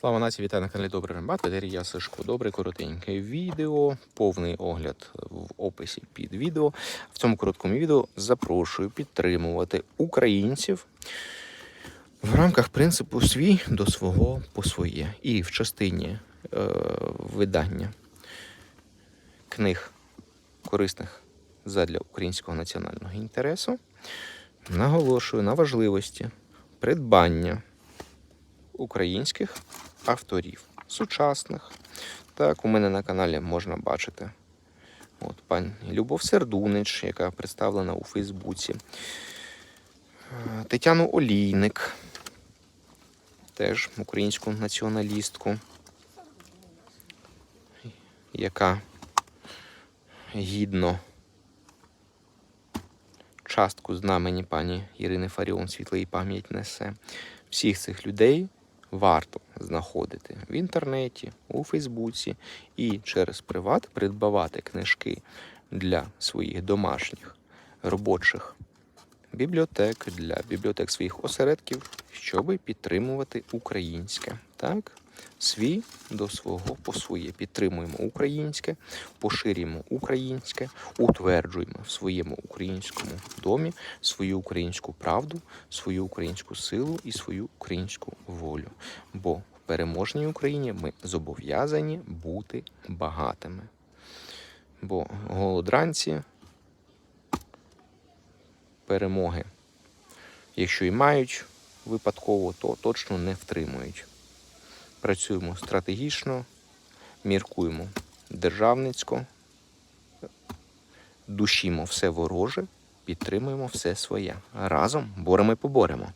Слава нації, вітаю на каналі Добрий Рембат. Ведері я. Добре, коротеньке відео, повний огляд в описі під відео. В цьому короткому відео запрошую підтримувати українців в рамках принципу свій до свого по своє. І в частині е, видання книг корисних задля українського національного інтересу. Наголошую на важливості придбання українських авторів, сучасних. Так, у мене на каналі можна бачити. От, пані Любов Сердунич, яка представлена у Фейсбуці. Е, Тетяну Олійник, теж українську націоналістку, яка гідно частку знамені пані Ірини Фаріон світлої пам'ять несе. Всіх цих людей варто знаходити в інтернеті, у Фейсбуці і через приват придбавати книжки для своїх домашніх робочих бібліотек, для бібліотек своїх осередків, щоб підтримувати українське. Так? Свій до свого по своє. Підтримуємо українське, поширюємо українське, утверджуємо в своєму українському домі свою українську правду, свою українську силу і свою українську волю. Бо в переможній Україні ми зобов'язані бути багатими. Бо голодранці перемоги, якщо і мають випадково, то точно не втримують. Працюємо стратегічно, міркуємо державницько, душімо все вороже, підтримуємо все своє. Разом боремо і поборемо.